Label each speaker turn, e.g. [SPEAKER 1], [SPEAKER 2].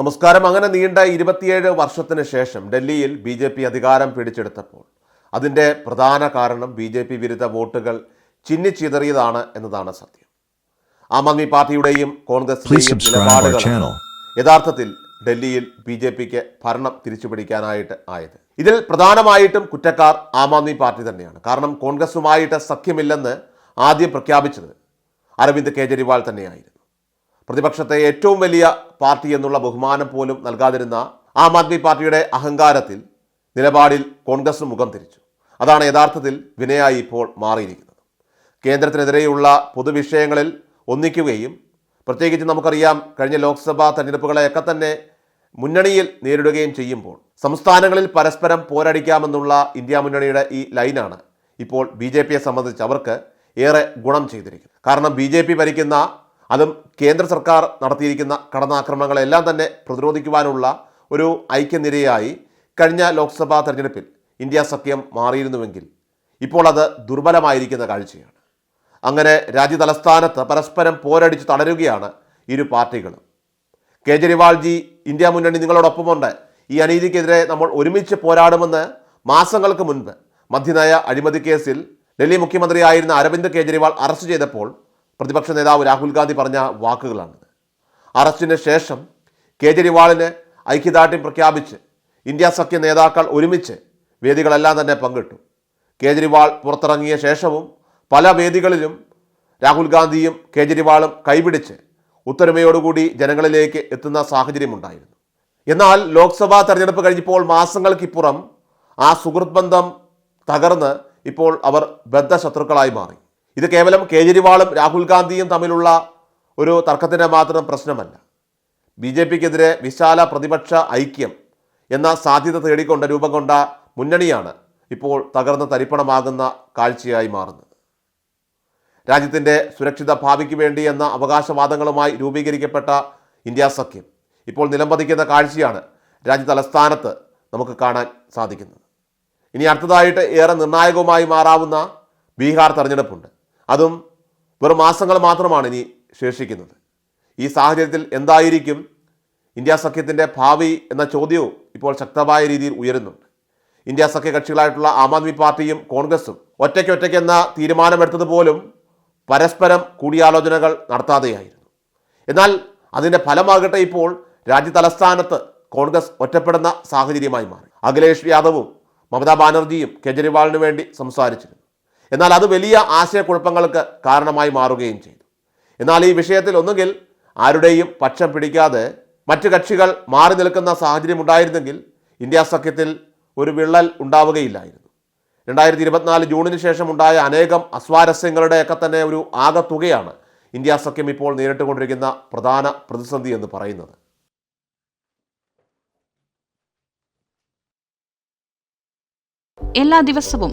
[SPEAKER 1] നമസ്കാരം. അങ്ങനെ നീണ്ട ഇരുപത്തിയേഴ് വർഷത്തിന് ശേഷം ഡൽഹിയിൽ ബി ജെ പി അധികാരം പിടിച്ചെടുത്തപ്പോൾ അതിന്റെ പ്രധാന കാരണം ബി ജെ പി വിരുദ്ധ വോട്ടുകൾ ചിന്നിച്ചിതറിയതാണ് എന്നതാണ് സത്യം. ആം ആദ്മി പാർട്ടിയുടെയും കോൺഗ്രസിന്റെയും നിലപാടുകൾ യഥാർത്ഥത്തിൽ ഡൽഹിയിൽ ബി ജെ പിക്ക് ഭരണം തിരിച്ചുപിടിക്കാനായിട്ട് ആയത്. ഇതിൽ പ്രധാനമായിട്ടും കുറ്റക്കാർ ആം ആദ്മി പാർട്ടി തന്നെയാണ്. കാരണം കോൺഗ്രസുമായിട്ട് സഖ്യമില്ലെന്ന് ആദ്യം പ്രഖ്യാപിച്ചത് അരവിന്ദ് കെജ്രിവാൾ തന്നെയായിരുന്നു. പ്രതിപക്ഷത്തെ ഏറ്റവും വലിയ പാർട്ടി എന്നുള്ള ബഹുമാനം പോലും നൽകാതിരുന്ന ആം ആദ്മി പാർട്ടിയുടെ അഹങ്കാരത്തിൽ നിലപാടിൽ കോൺഗ്രസ് മുഖം തിരിച്ചു. അതാണ് യഥാർത്ഥത്തിൽ വിനയായി ഇപ്പോൾ മാറിയിരിക്കുന്നത്. കേന്ദ്രത്തിനെതിരെയുള്ള പൊതുവിഷയങ്ങളിൽ ഒന്നിക്കുകയും പ്രത്യേകിച്ച് നമുക്കറിയാം കഴിഞ്ഞ ലോക്സഭാ തെരഞ്ഞെടുപ്പുകളെയൊക്കെ തന്നെ മുന്നണിയിൽ നേരിടുകയും ചെയ്യുമ്പോൾ സംസ്ഥാനങ്ങളിൽ പരസ്പരം പോരടിക്കാമെന്നുള്ള ഇന്ത്യ മുന്നണിയുടെ ഈ ലൈനാണ് ഇപ്പോൾ ബി ജെ പിയെ സംബന്ധിച്ച് അവർക്ക് ഏറെ ഗുണം ചെയ്തിരിക്കുന്നത്. കാരണം ബി ജെ പി ഭരിക്കുന്ന അതും കേന്ദ്ര സർക്കാർ നടത്തിയിരിക്കുന്ന കടന്നാക്രമണങ്ങളെല്ലാം തന്നെ പ്രതിരോധിക്കുവാനുള്ള ഒരു ഐക്യനിരയായി കഴിഞ്ഞ ലോക്സഭാ തെരഞ്ഞെടുപ്പിൽ ഇന്ത്യ സഖ്യം മാറിയിരുന്നുവെങ്കിൽ ഇപ്പോൾ അത് ദുർബലമായിരിക്കുന്ന കാഴ്ചയാണ്. അങ്ങനെ രാജ്യതലസ്ഥാനത്ത് പരസ്പരം പോരടിച്ച് തളരുകയാണ് ഇരു പാർട്ടികളും. കേജ്രിവാൾജി ഇന്ത്യ മുന്നണി നിങ്ങളോടൊപ്പമുണ്ട്. ഈ അനീതിക്കെതിരെ നമ്മൾ ഒരുമിച്ച് പോരാടുമെന്ന് മാസങ്ങൾക്ക് മുൻപ് മധ്യനയ അഴിമതി കേസിൽ ഡൽഹി മുഖ്യമന്ത്രിയായിരുന്ന അരവിന്ദ് കേജ്രിവാൾ അറസ്റ്റ് ചെയ്തപ്പോൾ പ്രതിപക്ഷ നേതാവ് രാഹുൽ ഗാന്ധി പറഞ്ഞ വാക്കുകളാണ്. അറസ്റ്റിന് ശേഷം കേജ്രിവാളിന് ഐക്യദാർഢ്യം പ്രഖ്യാപിച്ച് ഇന്ത്യ സഖ്യ നേതാക്കൾ ഒരുമിച്ച് വേദികളെല്ലാം തന്നെ പങ്കിട്ടു. കേജ്രിവാൾ പുറത്തിറങ്ങിയ ശേഷവും പല വേദികളിലും രാഹുൽ ഗാന്ധിയും കേജ്രിവാളും കൈപിടിച്ച് ഒത്തൊരുമയോടുകൂടി ജനങ്ങളിലേക്ക് എത്തുന്ന സാഹചര്യമുണ്ടായിരുന്നു. എന്നാൽ ലോക്സഭാ തെരഞ്ഞെടുപ്പ് കഴിഞ്ഞപ്പോൾ മാസങ്ങൾക്കിപ്പുറം ആ സുഹൃത്ത് ബന്ധം തകർന്ന് ഇപ്പോൾ അവർ ബദ്ധശത്രുക്കളായി മാറി. ഇത് കേവലം കേജ്രിവാളും രാഹുൽ ഗാന്ധിയും തമ്മിലുള്ള ഒരു തർക്കത്തിന്റെ മാത്രം പ്രശ്നമല്ല. ബി ജെ പിക്കെതിരെ വിശാല പ്രതിപക്ഷ ഐക്യം എന്ന സാധ്യത തേടിക്കൊണ്ട് രൂപം കൊണ്ട മുന്നണിയാണ് ഇപ്പോൾ തകർന്ന് തരിപ്പണമാകുന്ന കാഴ്ചയായി മാറുന്നത്. രാജ്യത്തിന്റെ സുരക്ഷിത ഭാവിക്ക് വേണ്ടി എന്ന അവകാശവാദങ്ങളുമായി രൂപീകരിക്കപ്പെട്ട ഇന്ത്യ സഖ്യം ഇപ്പോൾ നിലംപതിക്കുന്ന കാഴ്ചയാണ് രാജ്യ തലസ്ഥാനത്ത് നമുക്ക് കാണാൻ സാധിക്കുന്നത്. ഇനി അടുത്തതായിട്ട് ഏറെ നിർണായകവുമായി മാറാവുന്ന ബീഹാർ തെരഞ്ഞെടുപ്പുണ്ട്. അതും വെറും മാസങ്ങൾ മാത്രമാണ് ഇനി ശേഷിക്കുന്നത്. ഈ സാഹചര്യത്തിൽ എന്തായിരിക്കും? ഇന്ത്യ സഖ്യത്തിന്റെ ഭാവി എന്ന ചോദ്യവും ഇപ്പോൾ ശക്തമായ രീതിയിൽ ഉയരുന്നുണ്ട്. ഇന്ത്യ സഖ്യ കക്ഷികളായിട്ടുള്ള ആം ആദ്മി പാർട്ടിയും കോൺഗ്രസും ഒറ്റയ്ക്കൊറ്റയ്ക്ക് എന്ന തീരുമാനമെടുത്തത് പോലും പരസ്പരം കൂടിയാലോചനകൾ നടത്താതെയായിരുന്നു. എന്നാൽ അതിന്റെ ഫലമാകട്ടെ ഇപ്പോൾ രാജ്യ തലസ്ഥാനത്ത് കോൺഗ്രസ് ഒറ്റപ്പെടുന്ന സാഹചര്യമായി മാറി. അഖിലേഷ് യാദവും മമതാ ബാനർജിയും കെജ്രിവാളിന് വേണ്ടി സംസാരിച്ചിരുന്നു. എന്നാൽ അത് വലിയ ആശയക്കുഴപ്പങ്ങൾക്ക് കാരണമായി മാറുകയും ചെയ്തു. എന്നാൽ ഈ വിഷയത്തിൽ ഒന്നുകിൽ ആരുടെയും പക്ഷം പിടിക്കാതെ മറ്റ് കക്ഷികൾ മാറി നിൽക്കുന്ന സാഹചര്യം ഉണ്ടായിരുന്നെങ്കിൽ ഇന്ത്യ സഖ്യത്തിൽ ഒരു വിള്ളൽ ഉണ്ടാവുകയില്ലായിരുന്നു. രണ്ടായിരത്തി ഇരുപത്തിനാല് ജൂണിന് ശേഷം ഉണ്ടായ അനേകം അസ്വാരസ്യങ്ങളുടെയൊക്കെ തന്നെ ഒരു ആകത്തുകയാണ് ഇന്ത്യ സഖ്യം ഇപ്പോൾ നേരിട്ടുകൊണ്ടിരിക്കുന്ന പ്രധാന പ്രതിസന്ധി എന്ന് പറയുന്നത്.
[SPEAKER 2] എല്ലാ ദിവസവും